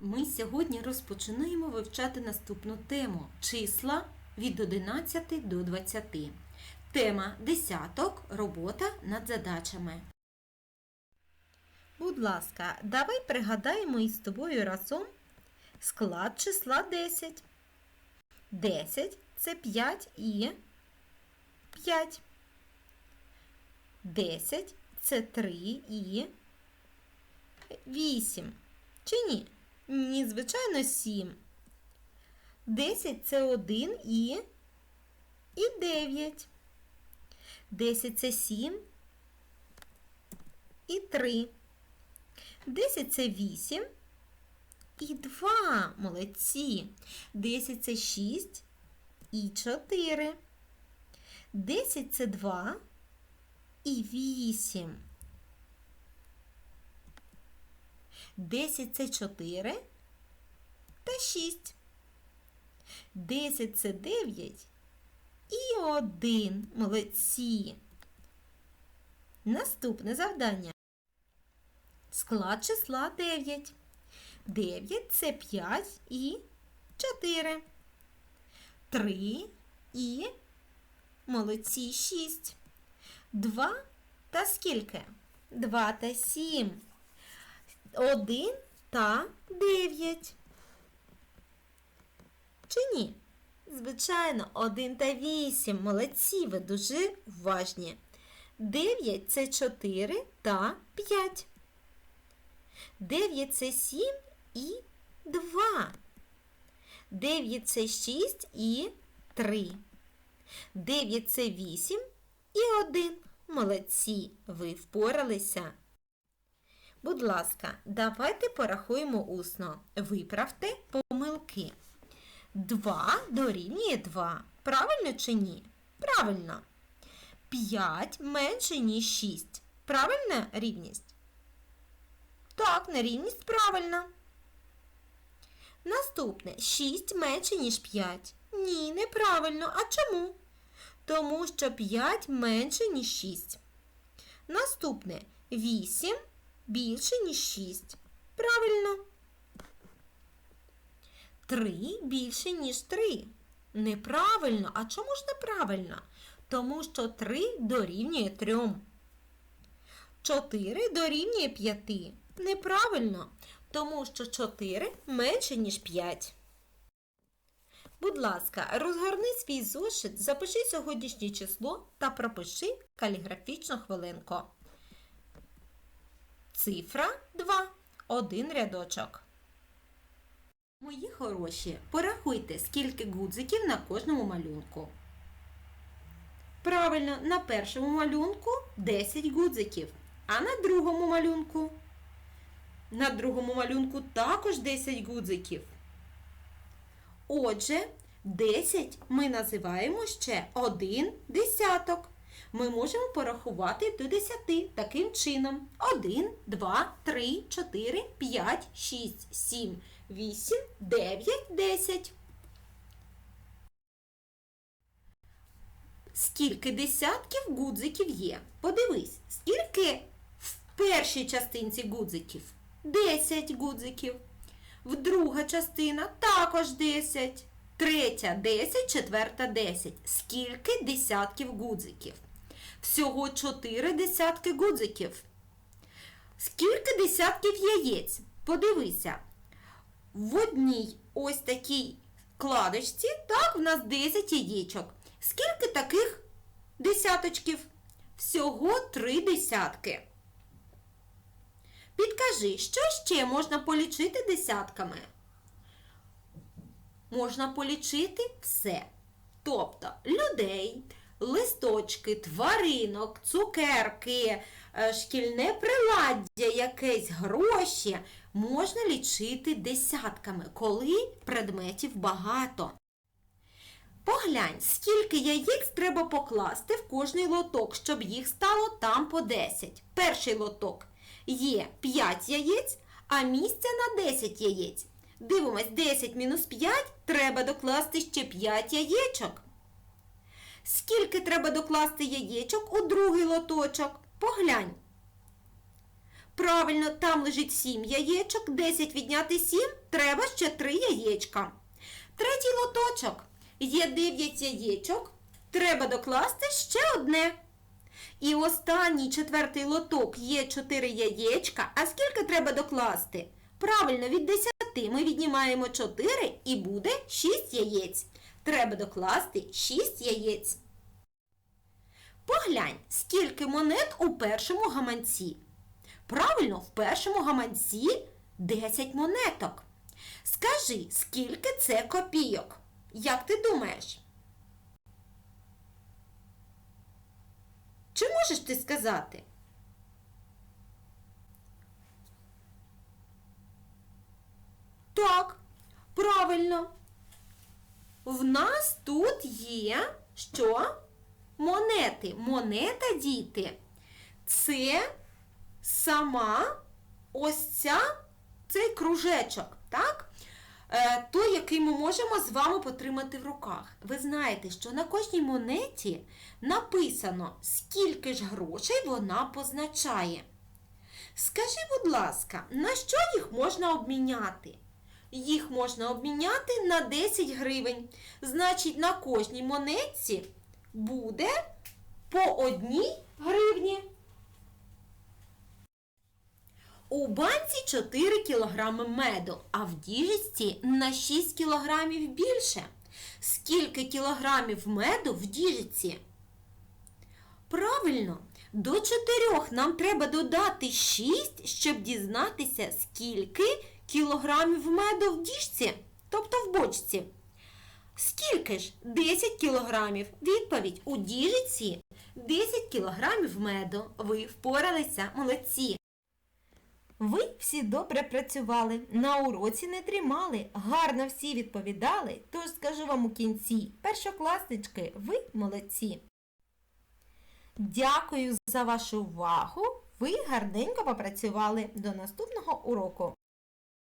Ми сьогодні розпочинаємо вивчати наступну тему числа від 11 до 20. Тема десяток робота над задачами. Будь ласка, давай пригадаємо із тобою разом склад числа 10. 10 це 5 і 5. 10 це 3 і 8. Чи ні? Ні, звичайно, 7. 10 це 1 і, і 9. 10 це 7 і 3. 10 це 8 і 2. Молодці. 10 це 6 і 4. 10 це 2 і 8. 10 це 4 та 6. 10 це 9 і 1. Молодці. Наступне завдання. Склад числа 9. 9 це 5 і 4. 3 і молодці 6. 2 та скільки? 2 та 7. 1 та 9. Чи ні? Звичайно, 1 та 8. Молодці, ви дуже уважні. 9 це 4 та 5. 9 це 7 і 2. 9 це 6 і 3. 9 це 8 і 1. Молодці, ви впоралися. Будь ласка, давайте порахуємо усно. Виправте помилки. 2 дорівнює 2. Правильно чи ні? Правильно. 5 менше, ніж 6. Правильна рівність? Так, нерівність правильна. Наступне 6 менше, ніж 5. Ні, неправильно. А чому? Тому що 5 менше, ніж 6. Наступне 8 більше, ніж 6. Правильно. 3 більше, ніж 3. Неправильно. А чому ж неправильно? Тому що 3 дорівнює 3. 4 дорівнює 5. Неправильно. Тому що 4 менше, ніж 5. Будь ласка, розгорни свій зошит, запиши сьогоднішнє число та пропиши каліграфічну хвилинку. Цифра 2. Один рядочок. Мої хороші, порахуйте, скільки гудзиків на кожному малюнку. Правильно, на першому малюнку 10 гудзиків, а на другому малюнку. На другому малюнку також 10 гудзиків. Отже, 10 ми називаємо ще один десяток. Ми можемо порахувати до 10 таким чином. 1, 2, 3, 4, 5, 6, 7, 8, 9, 10. Скільки десятків гудзиків є? Подивись, скільки в першій частинці гудзиків? 10 гудзиків. В друга частина також 10. Третя 10, четверта 10. Скільки десятків гудзиків? Всього 4 десятки гудзиків. Скільки десятків яєць? Подивися. В одній ось такій кладочці, так, в нас 10 яєчок. Скільки таких десяточків? Всього 3 десятки. Підкажи, що ще можна полічити десятками? Можна полічити все. Тобто людей, листочки, тваринок, цукерки, е, шкільне приладдя, якесь гроші можна лічити десятками, коли предметів багато. Поглянь, скільки яєць треба покласти в кожний лоток, щоб їх стало там по 10. Перший лоток є 5 яєць, а місця на 10 яєць. Дивимось, 10 мінус 5 треба докласти ще 5 яєчок. Скільки треба докласти яєчок у другий лоточок? Поглянь. Правильно, там лежить 7 яєчок, 10 відняти 7, треба ще 3 яєчка. Третій лоточок. Є 9 яєчок, треба докласти ще одне. І останній четвертий лоток є 4 яєчка. А скільки треба докласти? Правильно, від 10 ми віднімаємо 4 і буде 6 яєць. Треба докласти 6 яєць. Поглянь, скільки монет у першому гаманці. Правильно, в першому гаманці 10 монеток. Скажи, скільки це копійок? Як ти думаєш? Чи можеш ти сказати? Так, правильно. В нас тут є що? Монети. Монета, діти. Це сама ось ця, цей кружечок, так? Е, той, який ми можемо з вами потримати в руках. Ви знаєте, що на кожній монеті написано, скільки ж грошей вона позначає. Скажи, будь ласка, на що їх можна обміняти? Їх можна обміняти на 10 гривень. Значить, на кожній монетці буде по одній гривні. У банці 4 кілограми меду, а в діжечці на 6 кілограмів більше. Скільки кілограмів меду в діжечці? Правильно, до 4 нам треба додати 6, щоб дізнатися, скільки кілограмів меду в діжці, тобто в бочці. Скільки ж? 10 кілограмів. Відповідь у діжиці 10 кілограмів меду. Ви впоралися, молодці. Ви всі добре працювали, на уроці не дрімали, гарно всі відповідали, тож скажу вам у кінці, першокласнички, ви молодці. Дякую за вашу увагу. Ви гарненько попрацювали. До наступного уроку.